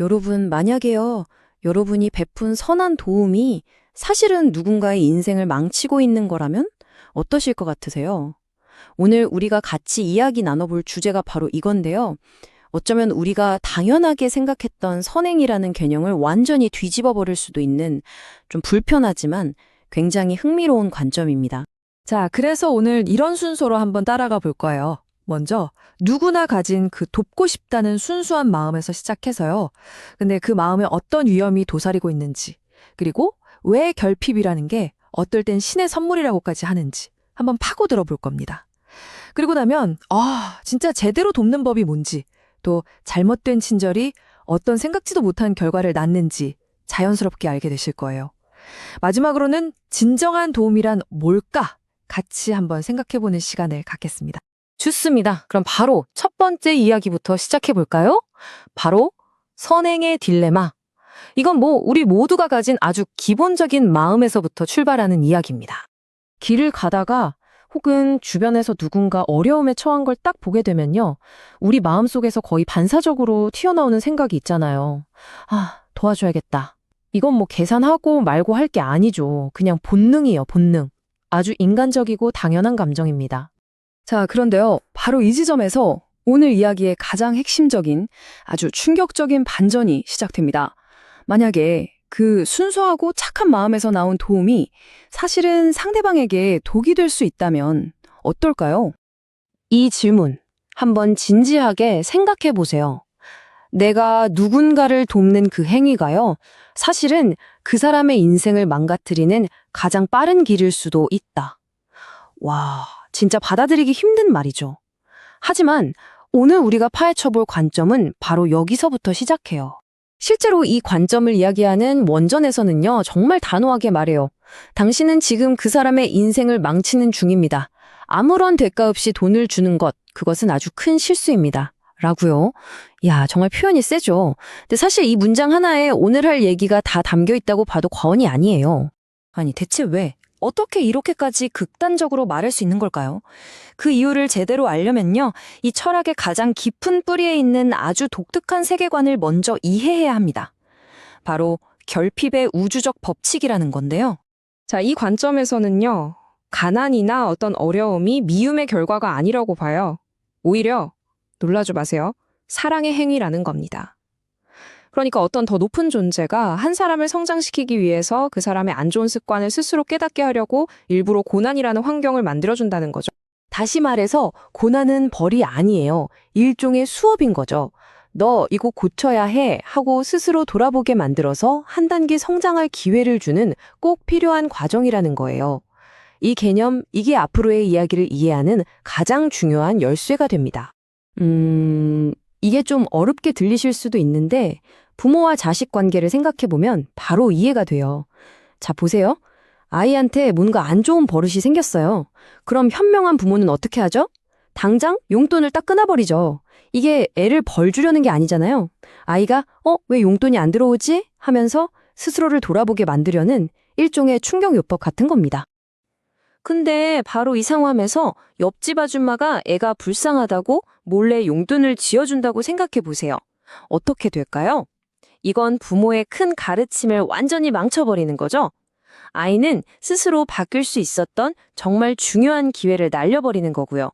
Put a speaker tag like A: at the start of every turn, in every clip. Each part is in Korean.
A: 여러분, 만약에요, 여러분이 베푼 선한 도움이 사실은 누군가의 인생을 망치고 있는 거라면 어떠실 것 같으세요? 오늘 우리가 같이 이야기 나눠볼 주제가 바로 이건데요. 어쩌면 우리가 당연하게 생각했던 선행이라는 개념을 완전히 뒤집어 버릴 수도 있는 좀 불편하지만 굉장히 흥미로운 관점입니다.
B: 자, 그래서 오늘 이런 순서로 한번 따라가 볼 거예요. 먼저 누구나 가진 그 돕고 싶다는 순수한 마음에서 시작해서요. 근데 그 마음에 어떤 위험이 도사리고 있는지, 그리고 왜 결핍이라는 게 어떨 땐 신의 선물이라고까지 하는지 한번 파고 들어 볼 겁니다. 그리고 나면 아, 진짜 제대로 돕는 법이 뭔지, 또 잘못된 친절이 어떤 생각지도 못한 결과를 낳는지 자연스럽게 알게 되실 거예요. 마지막으로는 진정한 도움이란 뭘까? 같이 한번 생각해보는 시간을 갖겠습니다.
A: 좋습니다. 그럼 바로 첫 번째 이야기부터 시작해 볼까요? 바로 선행의 딜레마. 이건 뭐 우리 모두가 가진 아주 기본적인 마음에서부터 출발하는 이야기입니다. 길을 가다가 혹은 주변에서 누군가 어려움에 처한 걸 딱 보게 되면요. 우리 마음속에서 거의 반사적으로 튀어나오는 생각이 있잖아요. 아, 도와줘야겠다. 이건 뭐 계산하고 말고 할 게 아니죠. 그냥 본능이에요, 본능. 아주 인간적이고 당연한 감정입니다. 자, 그런데요. 바로 이 지점에서 오늘 이야기의 가장 핵심적인 아주 충격적인 반전이 시작됩니다. 만약에 그 순수하고 착한 마음에서 나온 도움이 사실은 상대방에게 독이 될 수 있다면 어떨까요? 이 질문 한번 진지하게 생각해 보세요. 내가 누군가를 돕는 그 행위가요. 사실은 그 사람의 인생을 망가뜨리는 가장 빠른 길일 수도 있다. 와, 진짜 받아들이기 힘든 말이죠. 하지만 오늘 우리가 파헤쳐볼 관점은 바로 여기서부터 시작해요. 실제로 이 관점을 이야기하는 원전에서는요, 정말 단호하게 말해요. 당신은 지금 그 사람의 인생을 망치는 중입니다. 아무런 대가 없이 돈을 주는 것, 그것은 아주 큰 실수입니다. 라고요. 야, 정말 표현이 세죠. 근데 사실 이 문장 하나에 오늘 할 얘기가 다 담겨 있다고 봐도 과언이 아니에요. 아니, 대체 왜? 어떻게 이렇게까지 극단적으로 말할 수 있는 걸까요? 그 이유를 제대로 알려면요. 이 철학의 가장 깊은 뿌리에 있는 아주 독특한 세계관을 먼저 이해해야 합니다. 바로 결핍의 우주적 법칙이라는 건데요.
C: 자, 이 관점에서는요, 가난이나 어떤 어려움이 미움의 결과가 아니라고 봐요. 오히려, 놀라지 마세요. 사랑의 행위라는 겁니다. 그러니까 어떤 더 높은 존재가 한 사람을 성장시키기 위해서 그 사람의 안 좋은 습관을 스스로 깨닫게 하려고 일부러 고난이라는 환경을 만들어준다는 거죠.
A: 다시 말해서 고난은 벌이 아니에요. 일종의 수업인 거죠. 너 이거 고쳐야 해 하고 스스로 돌아보게 만들어서 한 단계 성장할 기회를 주는 꼭 필요한 과정이라는 거예요. 이 개념, 이게 앞으로의 이야기를 이해하는 가장 중요한 열쇠가 됩니다. 음, 이게 좀 어렵게 들리실 수도 있는데 부모와 자식 관계를 생각해보면 바로 이해가 돼요. 자, 보세요. 아이한테 뭔가 안 좋은 버릇이 생겼어요. 그럼 현명한 부모는 어떻게 하죠? 당장 용돈을 딱 끊어버리죠. 이게 애를 벌 주려는 게 아니잖아요. 아이가 어, 왜 용돈이 안 들어오지? 하면서 스스로를 돌아보게 만들려는 일종의 충격요법 같은 겁니다. 근데 바로 이 상황에서 옆집 아줌마가 애가 불쌍하다고 몰래 용돈을 지어준다고 생각해 보세요. 어떻게 될까요? 이건 부모의 큰 가르침을 완전히 망쳐버리는 거죠. 아이는 스스로 바뀔 수 있었던 정말 중요한 기회를 날려버리는 거고요.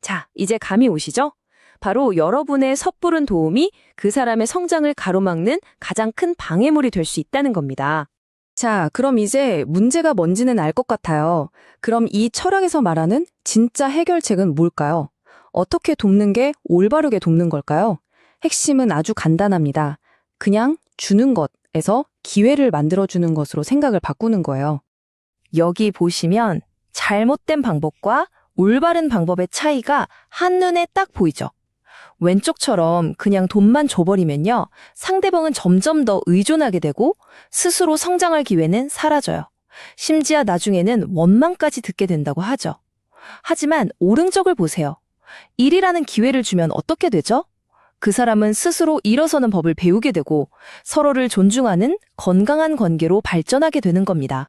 A: 자, 이제 감이 오시죠? 바로 여러분의 섣부른 도움이 그 사람의 성장을 가로막는 가장 큰 방해물이 될 수 있다는 겁니다. 자, 그럼 이제 문제가 뭔지는 알 것 같아요. 그럼 이 철학에서 말하는 진짜 해결책은 뭘까요? 어떻게 돕는 게 올바르게 돕는 걸까요? 핵심은 아주 간단합니다. 그냥 주는 것에서 기회를 만들어주는 것으로 생각을 바꾸는 거예요. 여기 보시면 잘못된 방법과 올바른 방법의 차이가 한눈에 딱 보이죠? 왼쪽처럼 그냥 돈만 줘버리면요. 상대방은 점점 더 의존하게 되고 스스로 성장할 기회는 사라져요. 심지어 나중에는 원망까지 듣게 된다고 하죠. 하지만 오른쪽을 보세요. 일이라는 기회를 주면 어떻게 되죠? 그 사람은 스스로 일어서는 법을 배우게 되고 서로를 존중하는 건강한 관계로 발전하게 되는 겁니다.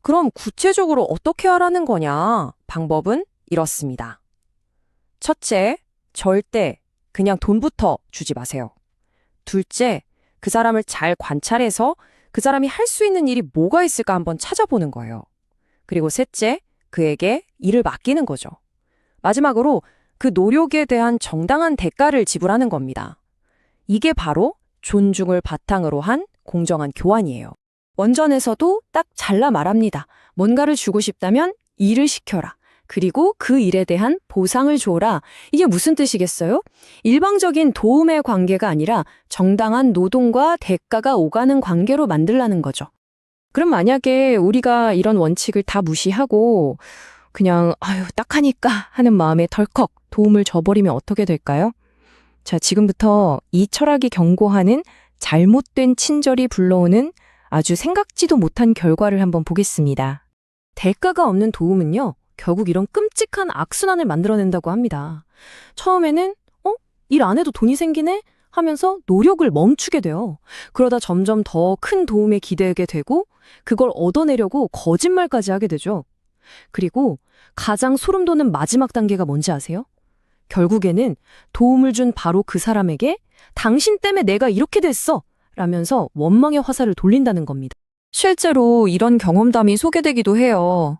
C: 그럼 구체적으로 어떻게 하라는 거냐? 방법은 이렇습니다. 첫째, 절대 그냥 돈부터 주지 마세요. 둘째,
D: 그 사람을 잘 관찰해서 그 사람이 할 수 있는 일이 뭐가 있을까 한번 찾아보는 거예요. 그리고 셋째, 그에게 일을 맡기는 거죠. 마지막으로 그 노력에 대한 정당한 대가를 지불하는 겁니다. 이게 바로 존중을 바탕으로 한 공정한 교환이에요.
A: 원전에서도 딱 잘라 말합니다. 뭔가를 주고 싶다면 일을 시켜라. 그리고 그 일에 대한 보상을 줘라. 이게 무슨 뜻이겠어요? 일방적인 도움의 관계가 아니라 정당한 노동과 대가가 오가는 관계로 만들라는 거죠. 그럼 만약에 우리가 이런 원칙을 다 무시하고 그냥 아유 딱하니까 하는 마음에 덜컥 도움을 줘버리면 어떻게 될까요? 자, 지금부터 이 철학이 경고하는 잘못된 친절이 불러오는 아주 생각지도 못한 결과를 한번 보겠습니다. 대가가 없는 도움은요, 결국 이런 끔찍한 악순환을 만들어낸다고 합니다. 처음에는, 어? 일 안 해도 돈이 생기네? 하면서 노력을 멈추게 돼요. 그러다 점점 더 큰 도움에 기대게 되고, 그걸 얻어내려고 거짓말까지 하게 되죠. 그리고 가장 소름 돋는 마지막 단계가 뭔지 아세요? 결국에는 도움을 준 바로 그 사람에게 당신 때문에 내가 이렇게 됐어! 라면서 원망의 화살을 돌린다는 겁니다. 실제로 이런 경험담이 소개되기도 해요.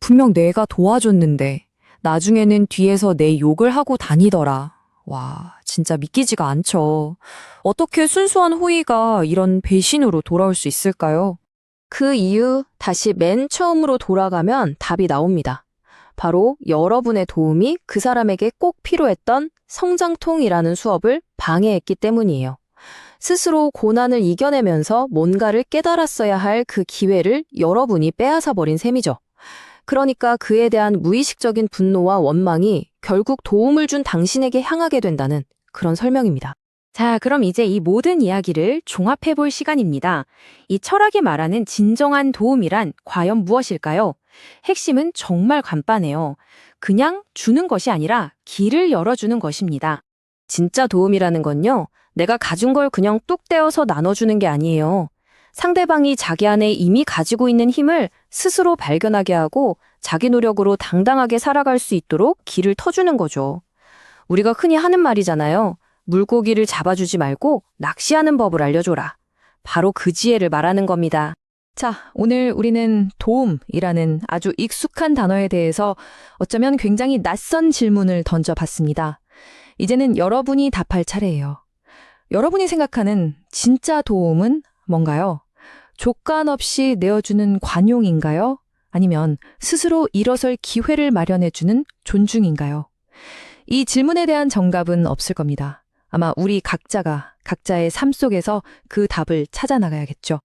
A: 분명 내가 도와줬는데 나중에는 뒤에서 내 욕을 하고 다니더라. 와, 진짜 믿기지가 않죠. 어떻게 순수한 호의가 이런 배신으로 돌아올 수 있을까요? 그 이유 다시 맨 처음으로 돌아가면 답이 나옵니다. 바로 여러분의 도움이 그 사람에게 꼭 필요했던 성장통이라는 수업을 방해했기 때문이에요. 스스로 고난을 이겨내면서 뭔가를 깨달았어야 할 그 기회를 여러분이 빼앗아 버린 셈이죠. 그러니까 그에 대한 무의식적인 분노와 원망이 결국 도움을 준 당신에게 향하게 된다는 그런 설명입니다. 자, 그럼 이제 이 모든 이야기를 종합해 볼 시간입니다. 이 철학이 말하는 진정한 도움이란 과연 무엇일까요? 핵심은 정말 간단해요. 그냥 주는 것이 아니라 길을 열어주는 것입니다. 진짜 도움이라는 건요, 내가 가진 걸 그냥 뚝 떼어서 나눠주는 게 아니에요. 상대방이 자기 안에 이미 가지고 있는 힘을 스스로 발견하게 하고 자기 노력으로 당당하게 살아갈 수 있도록 길을 터주는 거죠. 우리가 흔히 하는 말이잖아요. 물고기를 잡아주지 말고 낚시하는 법을 알려줘라. 바로 그 지혜를 말하는 겁니다.
B: 자, 오늘 우리는 도움이라는 아주 익숙한 단어에 대해서 어쩌면 굉장히 낯선 질문을 던져봤습니다. 이제는 여러분이 답할 차례예요. 여러분이 생각하는 진짜 도움은 뭔가요? 조건 없이 내어주는 관용인가요? 아니면 스스로 일어설 기회를 마련해주는 존중인가요? 이 질문에 대한 정답은 없을 겁니다. 아마 우리 각자가 각자의 삶 속에서 그 답을 찾아 나가야겠죠.